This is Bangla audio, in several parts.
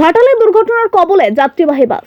ঘাটালে দুর্ঘটনার কবলে যাত্রীবাহী বাস।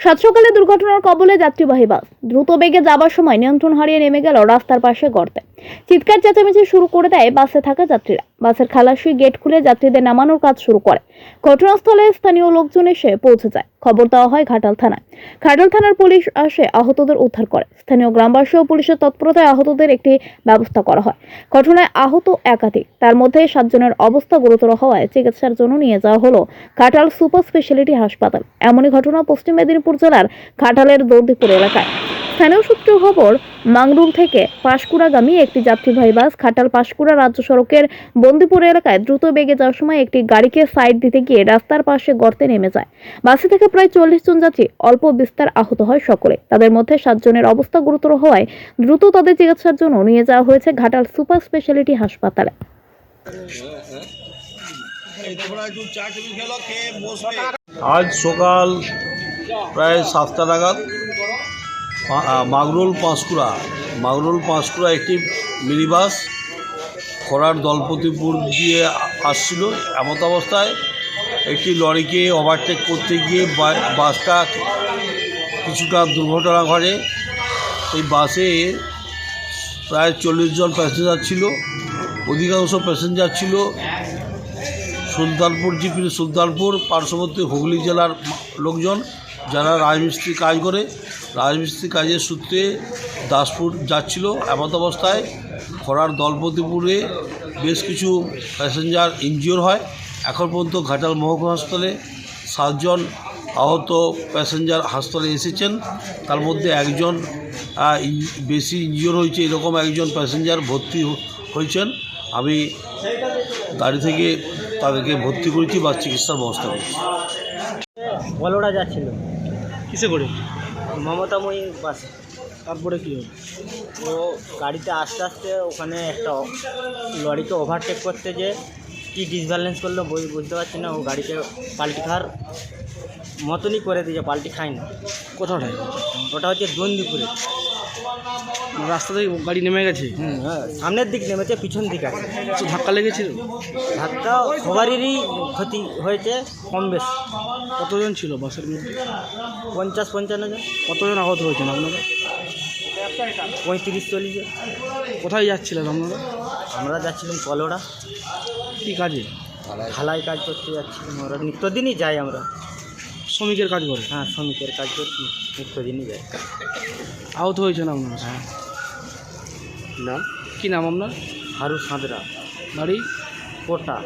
সাত সকালে দুর্ঘটনার কবলে যাত্রীবাহী বাস। দ্রুত বেগে যাবার সময় নিয়ন্ত্রণ হারিয়ে নেমে গেল রাস্তার পাশে গর্তে। চিৎকার চেঁচামেচি শুরু করে দেয় বাসে থাকা যাত্রীরা। বাসের খালাসি গেট খুলে যাত্রীদের নামানোর কাজ শুরু করে। ঘটনাস্থলে স্থানীয় লোকজন এসে পৌঁছে যায়। খবর দেওয়া হয় ঘাটাল থানায়। ঘাটাল থানার পুলিশ আসে আহতদের উদ্ধার করে। স্থানীয় গ্রামবাসী ও পুলিশের তৎপরতায় আহতদের একটি ব্যবস্থা করা হয়। ঘটনায় আহত একাধিক। তার মধ্যে সাতজনের অবস্থা গুরুতর হওয়ায় চিকিৎসার জন্য নিয়ে যাওয়া হলো ঘাটাল সুপার স্পেশালিটি হাসপাতাল। এমনই ঘটনা পশ্চিম মেদিনীপুর জেলার ঘাটালের দৌদিপুর এলাকায়। স্থানীয় সূত্র খবর, মাংরুল থেকে পাঁশকুড়াগামী একটি যাত্রীবাহী বাস ঘাটাল পাঁশকুড়া রাজ্য সড়কের বন্দিপুর এলাকায় দ্রুত বেগে যাওয়ার সময় একটি গাড়িকে সাইড দিতে গিয়ে রাস্তার পাশে গর্তে নেমে যায়। বাসে থেকে প্রায় চল্লিশ জন যাত্রী অল্প বিস্তার আহত হয় সকলে। তাদের মধ্যে সাতজনের অবস্থা গুরুতর হওয়ায় দ্রুত তাদের চিকিৎসার জন্য নিয়ে যাওয়া হয়েছে ঘাটাল সুপার স্পেশালিটি হাসপাতালে। আজ সকাল প্রায় সাতটা নাগাদ মাগরুল পাঁশকুড়া। মাগরুল পাঁশকুড়া একটি মিনি বাস খরার দলপতিপুর দিয়ে আসছিল। এমত অবস্থায় একটি লরিকে ওভারটেক করতে গিয়ে বাসটা কিছুটা দুর্ঘটনা ঘটে। এই বাসে প্রায় চল্লিশ জন প্যাসেঞ্জার ছিল। অধিকাংশ প্যাসেঞ্জার ছিল সুলতানপুর জিপির সুলতানপুর, পার্শ্ববর্তী হুগলি জেলার লোকজন। যারা রাজমিস্ত্রি কাজ করে রাজমিস্ত্রি কাজের সূত্রে দাসপুর যাচ্ছিল এমত অবস্থায়। খরার দলপতিপুরে বেশ কিছু প্যাসেঞ্জার ইনজিওর হয়। এখন পর্যন্ত ঘাটাল মহকুমা হাসপাতালে সাতজন আহত প্যাসেঞ্জার হাসপাতালে এসেছেন। তার মধ্যে একজন বেশি ইনজিওর হয়েছে, এরকম একজন প্যাসেঞ্জার ভর্তি হয়েছেন। আমি গাড়ি থেকে তাদেরকে ভর্তি করেছি বা চিকিৎসার ব্যবস্থা করছি। বলোড়া যাচ্ছিল। কিসে করে? মমতাময়ী বাসে তারপরে কী হলো ও গাড়িতে আস্তে আস্তে ওখানে একটা লরিকে ওভারটেক করতে যে কী ডিসব্যালেন্স করল বই বুঝতে পারছি না ও গাড়িতে পাল্টি খাওয়ার মতনই করে দিয়েছে পাল্টি খায় না কোথাওটায় ওটা হচ্ছে দন্দিপুরে রাস্তা থেকে গাড়ি নেমে গেছে? হ্যাঁ সামনের দিক নেমেছে পিছন দিক আছে। কিছু ধাক্কা লেগেছিল? ধাক্কা সবারই ক্ষতি হয়েছে কম বেশ। কতজন ছিল বাসের মধ্যে? পঞ্চাশ পঞ্চান্ন জন। কতজন আহত হয়েছেন আপনারা? পঁয়ত্রিশ চল্লিশ কোথায় যাচ্ছিলেন আপনারা? আমরা যাচ্ছিলাম কলোড়া। কি কাজে? ঢালাই কাজ করতে যাচ্ছিলাম আমরা। নিত্যদিনই যাই আমরা। শ্রমিকের কাজ করে? হ্যাঁ শ্রমিকের কাজ করছি নিত্যদিনই যায়। আহত হয়েছেন আপনার? হ্যাঁ। নাম? কী নাম আপনার? হারু সাঁতরা। বাড়ি? কোটা।